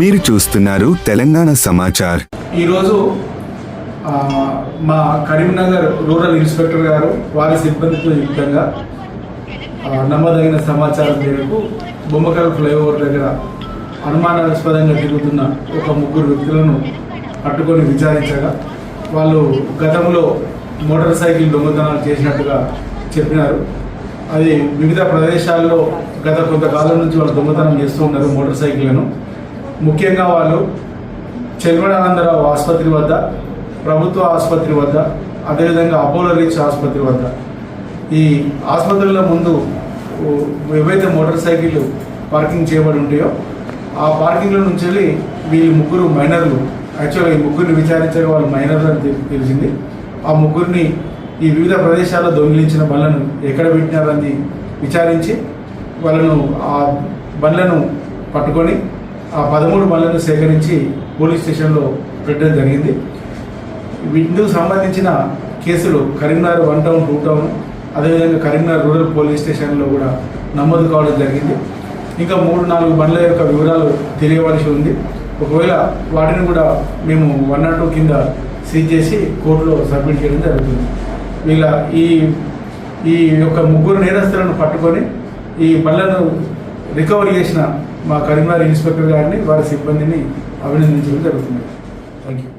మీరు చూస్తున్నారు తెలంగాణ సమాచార్. ఈరోజు మా కరీంనగర్ రూరల్ ఇన్స్పెక్టర్ గారు వారి సిబ్బందితో యుక్తంగా నమ్మదగిన సమాచారం మేరకు బొమ్మకల్ ఫ్లైఓవర్ దగ్గర అనుమానాస్పదంగా తిరుగుతున్న ఒక ముగ్గురు వ్యక్తులను పట్టుకొని విచారించగా వాళ్ళు గతంలో మోటార్ సైకిల్ దొంగతనాలు చేసినట్టుగా చెప్పినారు. అది వివిధ ప్రదేశాల్లో గత కొంతకాలం నుంచి వాళ్ళు దొంగతనం చేస్తూ ఉన్నారు మోటార్ సైకిళ్ళను. ముఖ్యంగా వాళ్ళు చెల్మడానందరావు ఆసుపత్రి వద్ద ప్రభుత్వ ఆసుపత్రి వద్ద అదేవిధంగా అపోలో రీచ్ ఆసుపత్రి వద్ద. ఈ ఆసుపత్రుల ముందు ఏవైతే మోటార్ సైకిళ్ళు పార్కింగ్ చేయబడి ఉంటాయో ఆ పార్కింగ్లో నుంచి వెళ్ళి వీళ్ళు ముగ్గురు మైనర్లు యాక్చువల్గా ఈ ముగ్గురిని విచారించగా వాళ్ళు మైనర్లు అని తెలిసింది. ఆ ముగ్గురిని ఈ వివిధ ప్రదేశాల్లో దొంగిలించిన బండ్లను ఎక్కడ పెట్టినారని విచారించి వాళ్ళను ఆ బండ్లను పట్టుకొని ఆ పదమూడు బండ్లను సేకరించి పోలీస్ స్టేషన్లో పెట్టడం జరిగింది. వీటికి సంబంధించిన కేసులు Karimnagar one town two town అదేవిధంగా కరీంనగర్ రూరల్ పోలీస్ స్టేషన్లో కూడా నమోదు కావడం జరిగింది. ఇంకా మూడు నాలుగు బండ్ల యొక్క వివరాలు తెలియవలసి ఉంది. ఒకవేళ వాటిని కూడా మేము వన్ నాట్ టూ కింద సీజ్ చేసి కోర్టులో సబ్మిట్ చేయడం జరుగుతుంది. వీళ్ళ ఈ ఈ యొక్క ముగ్గురు నేరస్తులను పట్టుకొని ఈ బండ్లను రికవరీ చేసిన మా కరీంనగర్ ఇన్స్పెక్టర్ గారిని వారి సిబ్బందిని అభినందించడం జరుగుతుంది. Thank you